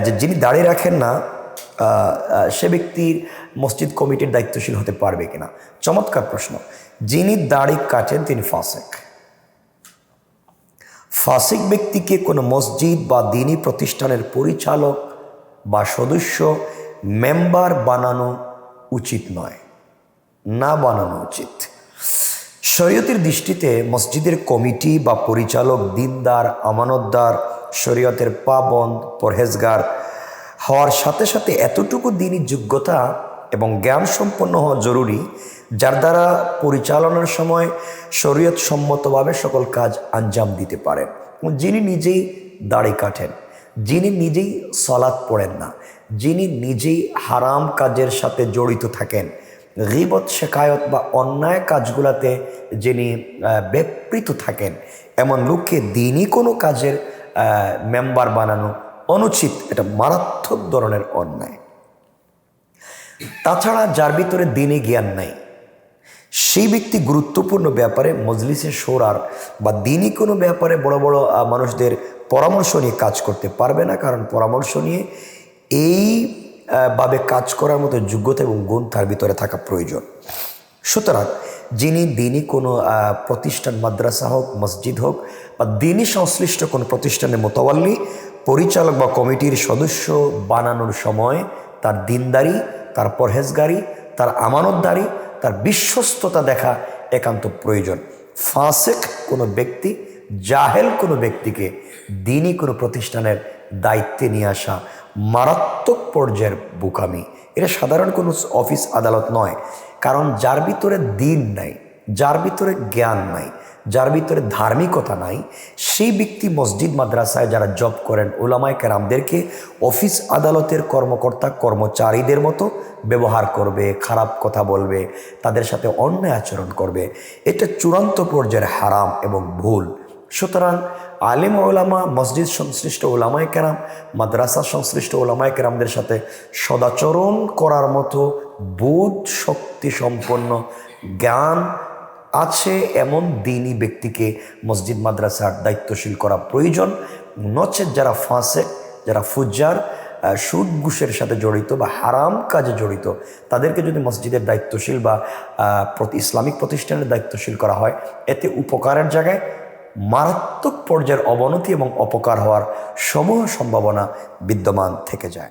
যে যিনি দাঁড়িয়ে রাখেন না সে ব্যক্তির মসজিদ কমিটির দায়িত্বশীল হতে পারবে কিনা? চমৎকার প্রশ্ন। যিনি দাড়ি কাটেন, তিনি ফাসেক। ফাসিক ব্যক্তিকে কোনো মসজিদ বা দিনী প্রতিষ্ঠানের পরিচালক বা সদস্য, মেম্বার বানানো উচিত নয়। না বানানো উচিত। শরীয়তের দৃষ্টিতে মসজিদের কমিটি বা পরিচালক, দিনদার, আমানতদার শরীয়তের পাবন্দ, পরহেজগার হওয়ার সাথে সাথে এতটুকু দিনই যোগ্যতা এবং জ্ঞান সম্পন্ন হওয়া জরুরি, যার দ্বারা পরিচালনার সময় শরীয়ত সম্মতভাবে সকল কাজ আঞ্জাম দিতে পারেন যিনি নিজেই দাড়ি কাটেন, যিনি নিজেই সলাৎ পড়েন না, যিনি নিজেই হারাম কাজের সাথে জড়িত থাকেন, গিবত, শেখায়ত বা অন্যায় কাজগুলাতে যিনি ব্যাপৃত থাকেন, এমন লোককে দিনই কোনো কাজের মেম্বার বানানো অনুচিত। এটা মারাত্মক ধরনের অন্যায়। তাছাড়া যার ভিতরে দিনে জ্ঞান নাই, সেই ব্যক্তি গুরুত্বপূর্ণ ব্যাপারে মজলিসে সোরার বা দিনই কোনো ব্যাপারে বড় বড় মানুষদের পরামর্শ নিয়ে কাজ করতে পারবে না। কারণ পরামর্শ নিয়ে এই ভাবে কাজ করার মতো যোগ্যতা এবং গুণ তার ভিতরে থাকা প্রয়োজন। সুতরাং যিনি দিনই কোনো প্রতিষ্ঠান, মাদ্রাসা হোক, মসজিদ হোক, বা দিনই সংশ্লিষ্ট কোনো প্রতিষ্ঠানের মোতাবাল্লি, পরিচালক বা কমিটির সদস্য বানানোর সময় তার দিনদারি, তার পরহেজগারি, তার আমানতদারি, তার বিশ্বস্ততা দেখা একান্ত প্রয়োজন। ফাসেক কোনো ব্যক্তি, জাহেল কোনো ব্যক্তিকে দিনই কোনো প্রতিষ্ঠানের দায়িত্বে নিয়ে আসা মারাত্মক পর্যায়ের বোকামি। এটা সাধারণ কোনো অফিস আদালত নয়। কারণ যার ভিতরে দিন নাই, যার ভিতরে জ্ঞান নাই, যার ভিতরে ধার্মিকতা নাই, সেই ব্যক্তি মসজিদ, মাদ্রাসায় যারা জব করেন, ওলামায় কেরামদেরকে অফিস আদালতের কর্মকর্তা, কর্মচারীদের মতো ব্যবহার করবে, খারাপ কথা বলবে, তাদের সাথে অন্যায় আচরণ করবে। এটা চূড়ান্ত পর্যায়ের হারাম এবং ভুল। সুতরাং আলিম ওলামা, মসজিদ সংশ্লিষ্ট ওলামায় কেরাম, মাদ্রাসা সংশ্লিষ্ট ওলামায় কেরামদের সাথে সদাচরণ করার মতো বোধ শক্তি সম্পন্ন জ্ঞান আছে এমন দিনই ব্যক্তিকে মসজিদ, মাদ্রাসার দায়িত্বশীল করা প্রয়োজন। নচেত যারা ফাঁসে যারা ফুজ্জার সুদ ঘুষের সাথে জড়িত বা হারাম কাজে জড়িত, তাদেরকে যদি মসজিদের দায়িত্বশীল বা প্রতি ইসলামিক প্রতিষ্ঠানের দায়িত্বশীল করা হয়, এতে উপকারের জায়গায় মারাত্মক পর্যায়ের অবনতি এবং অপকার হওয়ার সমূহ সম্ভাবনা বিদ্যমান থেকে যায়।